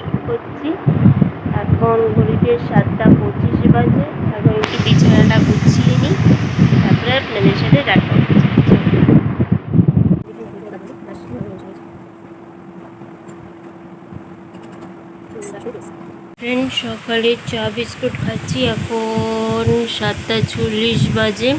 শুরু করছি। এখন ঘড়িতে সাতটা পঁচিশ বাজে। এখন একটু বিছানাটা গুছিয়ে নিই, তারপরে আপনাদের সাথে দেখা ফ্রেন্ড সকালে চা বিস্কুট খাচ্ছি। এখন সাতটা চল্লিশ বাজে।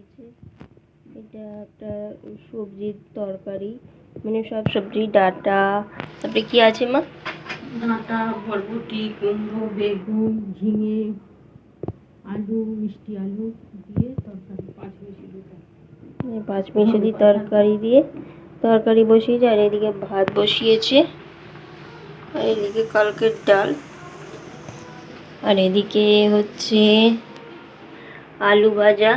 দিয়েছে। এটা একটা সবজির তরকারি। মানে সব সবজি ডাটা তারপরে কি আছে মা? ডাঁটা বরবটি কুমড়ো বেগুন ঝিঙে আলু মিষ্টি আলু দিয়ে তরকারি পাঁচ মিশি দুটো এই পাঁচ মিশালি তরকারি দিয়ে তরকারি বসিয়েছে আর এদিকে ভাত বসিয়েছে আর এদিকে কালকের ডাল। আর এদিকে হচ্ছে আলু ভাজা।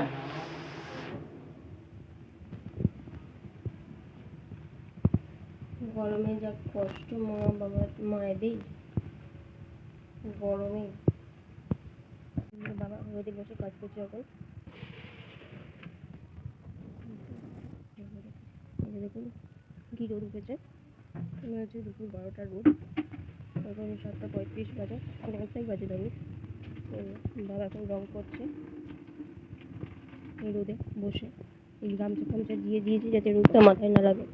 গরমে যা কষ্ট, মা বাবা মায়েদের গরমে। বাবা ওদের বসে কাজ করছে এখন। দেখুন, কী রোদ উঠেছে। মনে হচ্ছে দুপুর বারোটার রোদ। এখন সাতটা পঁয়ত্রিশ বাজে অনেকটাই বাজে দাঁড়িয়ে বাবা এখন রং করছে এই রোদে বসে। এই গামছা ফামছা দিয়ে দিয়েছি যাতে রোদটা মাথায় না লাগে।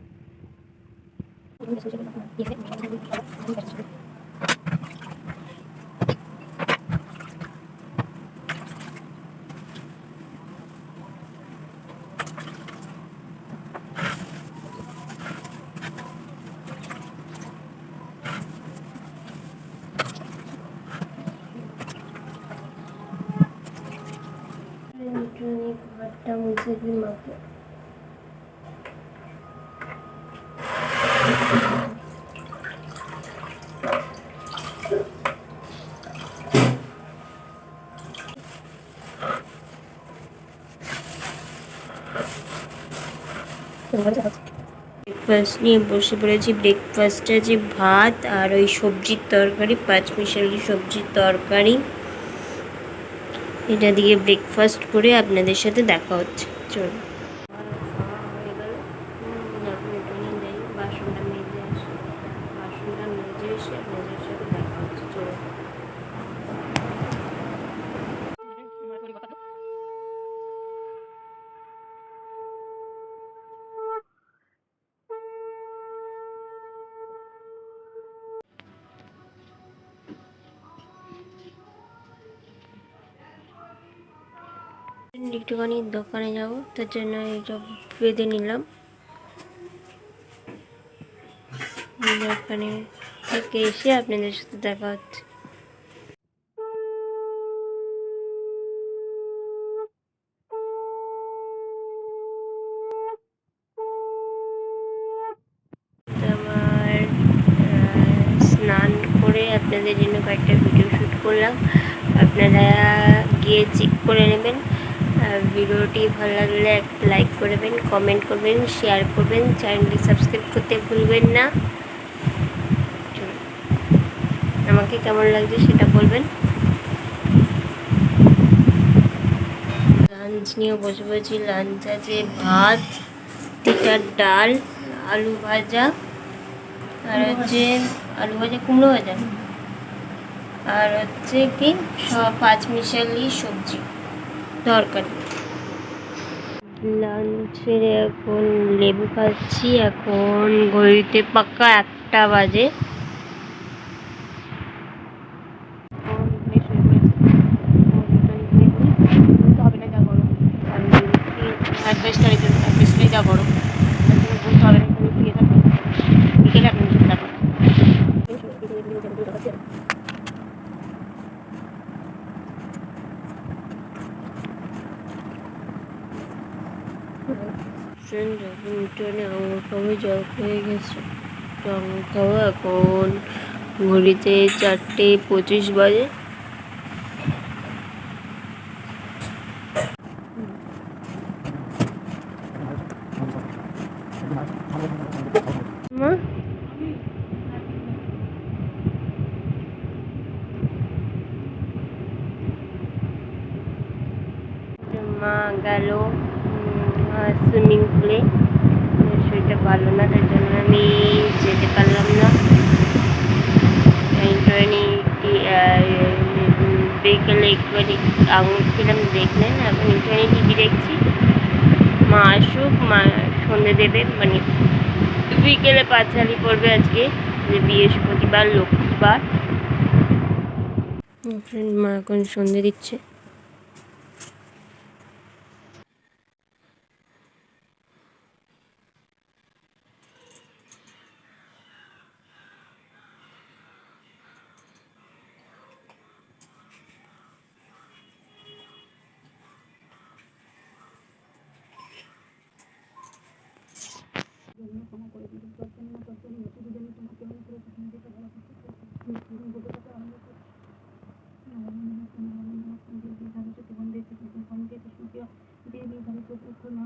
इलेक्ट्रॉनिक भट्टा मुझे भी माफ़ ব্রেকফাস্ট নিয়ে বসে পড়েছি। ব্রেকফাস্টে যে ভাত আর ওই সবজির তরকারি, পাঁচ মিশালি সবজির তরকারি। এটা দিয়ে ব্রেকফাস্ট করে আপনাদের সাথে দেখা হচ্ছে। চলুন। একটুখানি দোকানে যাব, তার জন্য এইটা বেঁধে নিলাম। দোকানে থেকে এসে আপনাদের সাথে দেখা হচ্ছে। স্নান করে আপনাদের জন্য কয়েকটা ভিডিও শ্যুট করলাম। আপনারা গিয়ে চেক করে নেবেন। ভিডিওটি ভালো লাগলে একটা লাইক করবেন কমেন্ট করবেন শেয়ার করবেন চ্যানেলটি সাবস্ক্রাইব করতে ভুলবেন না। আমাকে কেমন লাগছে সেটা বলবেন। লাঞ্চ নিয়ে বসে বসেছি লাঞ্চ আছে ভাত তিতার ডাল, আলু ভাজা, আর হচ্ছে আলু ভাজা, কুমড়ো ভাজা, আর হচ্ছে কি, সব পাঁচ মিশালি সবজি, তরকারি। লাঞ্চ এখন লেবু খাচ্ছি এখন ঘড়িতে পাক্কা একটা বাজে হবে না যা গরম অ্যাডভেস্টারের জন্য অ্যাডভেস্টারে যা গরম তার জন্য বলতে হবে না তুমি শুয়ে থাকবে বিকেলে আপনি চিন্তা করেন ফ্রেন্ড এখন উঠোনে আঙুর জল হয়ে গেছে। আঙুর খাওয়া এখন ঘড়িতে চারটে পঁচিশ বাজে। মা? গেল সুইমিং পুলে। ভালো না তার জন্য আমি যেতে পারলাম না। একটুখানি বিকেলে একটুখানি আঙুর খেলাম দেখলেন এখন একটুখানি টিভি দেখছি। মা আসুক, মা সন্ধে দেবে মানে বিকেলে পাঁচালি পড়বে আজকে, যে বৃহস্পতিবার, লক্ষ্মীবার। মা এখন সন্ধে দিচ্ছে।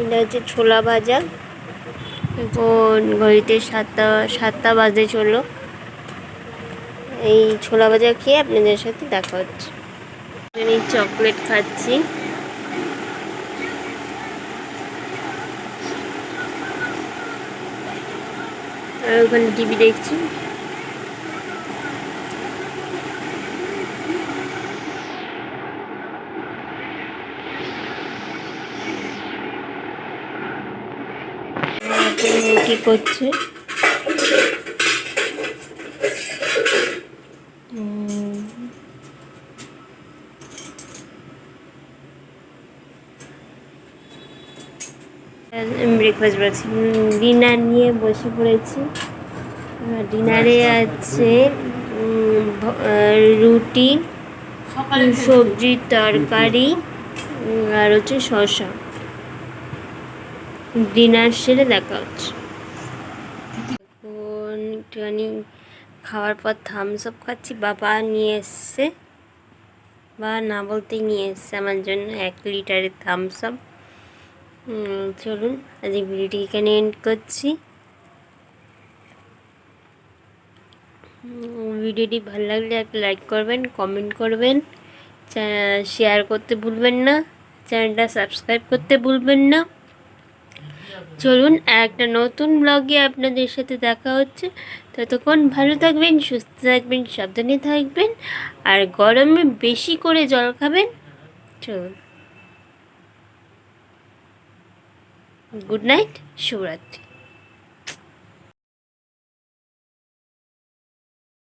এটা হচ্ছে ছোলা ভাজা। এখন ঘড়িতে সাতটা সাতটা বাজে চলল। এই ছোলা ভাজা খেয়ে আপনাদের সাথে দেখা হচ্ছে। আমি চকলেট খাচ্ছি। আর ওখানে টিভি দেখছি এখন কি করছে? ব্রেকফাস্ট করছি ডিনার নিয়ে বসে পড়েছি। ডিনারে আছে রুটি সবজির তরকারি আর হচ্ছে শসা। ডিনার সেরে দেখা হচ্ছে। এখন একটুখানি খাওয়ার পর থামস আপ খাচ্ছি। বাবা নিয়ে এসছে। বা না বলতেই নিয়ে এসছে আমার জন্য এক লিটারের থামস আপ চলুন, আজ ভিডিওটি এখানে এন্ড করছি। ভিডিওটি ভালো লাগলে একটা লাইক করবেন কমেন্ট করবেন। শেয়ার করতে ভুলবেন না। চ্যানেলটা সাবস্ক্রাইব করতে ভুলবেন না। চলুন একটা নতুন ব্লগে আপনাদের সাথে দেখা হচ্ছে। ততক্ষণ ভালো থাকবেন, সুস্থ থাকবেন, সাবধানে থাকবেন, আর গরমে বেশি করে জল খাবেন। চলুন। গুড নাইট, শুভরাত্রি।